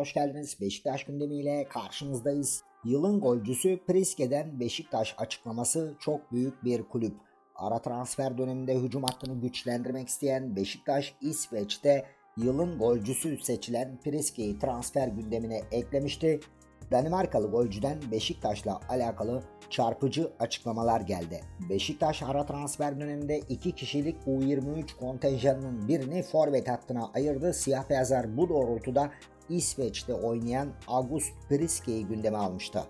hoş geldiniz. Beşiktaş gündemiyle karşınızdayız. Yılın golcüsü Priske'den Beşiktaş açıklaması çok büyük bir kulüp. Ara transfer döneminde hücum hattını güçlendirmek isteyen Beşiktaş İsveç'te yılın golcüsü seçilen Priske'yi transfer gündemine eklemişti. Danimarkalı golcüden Beşiktaş'la alakalı çarpıcı açıklamalar geldi. Beşiktaş ara transfer döneminde iki kişilik U23 kontenjanının birini forvet hattına ayırdı. Siyah beyazlar bu doğrultuda İsveç'te oynayan August Priske'yi gündeme almıştı.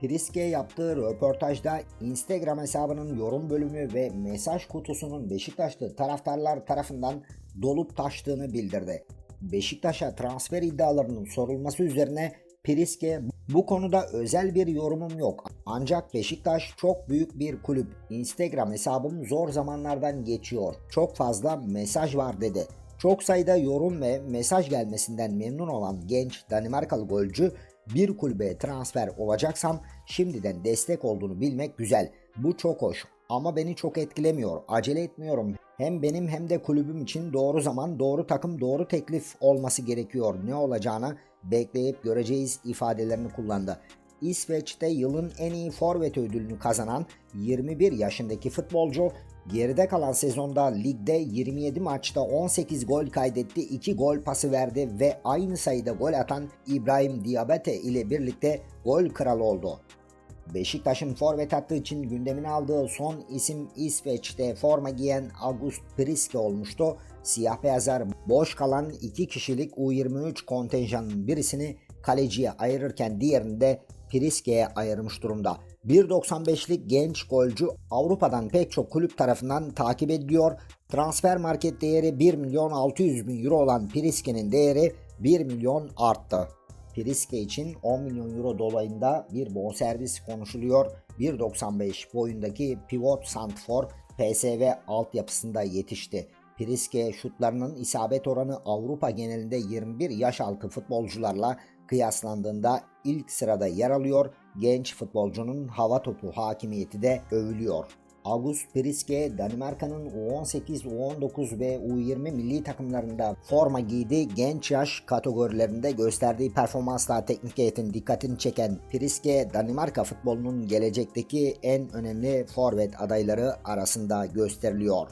Priske yaptığı röportajda Instagram hesabının yorum bölümü ve mesaj kutusunun Beşiktaşlı taraftarlar tarafından dolup taştığını bildirdi. Beşiktaş'a transfer iddialarının sorulması üzerine Priske bu konuda özel bir yorumum yok. Ancak Beşiktaş çok büyük bir kulüp. Instagram hesabım zor zamanlardan geçiyor. Çok fazla mesaj var dedi. Çok sayıda yorum ve mesaj gelmesinden memnun olan genç Danimarkalı golcü bir kulübe transfer olacaksam şimdiden destek olduğunu bilmek güzel. Bu çok hoş ama beni çok etkilemiyor. Acele etmiyorum. Hem benim hem de kulübüm için doğru zaman, doğru takım, doğru teklif olması gerekiyor. Ne olacağını bekleyip göreceğiz ifadelerini kullandı. İsveç'te yılın en iyi forvet ödülünü kazanan 21 yaşındaki futbolcu geride kalan sezonda ligde 27 maçta 18 gol kaydetti, 2 gol pası verdi ve aynı sayıda gol atan İbrahim Diabate ile birlikte gol kralı oldu. Beşiktaş'ın forvet hattı için gündemine aldığı son isim İsveç'te forma giyen August Priske olmuştu. Siyah beyazlar boş kalan iki kişilik U23 kontenjanının birisini kaleciye ayırırken diğerini de Priske'ye ayırmış durumda. 1.95'lik genç golcü Avrupa'dan pek çok kulüp tarafından takip ediliyor. Transfer market değeri 1 milyon 600 bin euro olan Priske'nin değeri 1 milyon arttı. Priske için 10 milyon euro dolayında bir bonservis konuşuluyor. 1.95 boyundaki pivot santfor PSV altyapısında yetişti. Priske şutlarının isabet oranı Avrupa genelinde 21 yaş altı futbolcularla kıyaslandığında ilk sırada yer alıyor. Genç futbolcunun hava topu hakimiyeti de övülüyor. August Priske Danimarka'nın U18, U19 ve U20 milli takımlarında forma giydi. Genç yaş kategorilerinde gösterdiği performansla teknik heyetin dikkatini çeken Priske Danimarka futbolunun gelecekteki en önemli forvet adayları arasında gösteriliyor.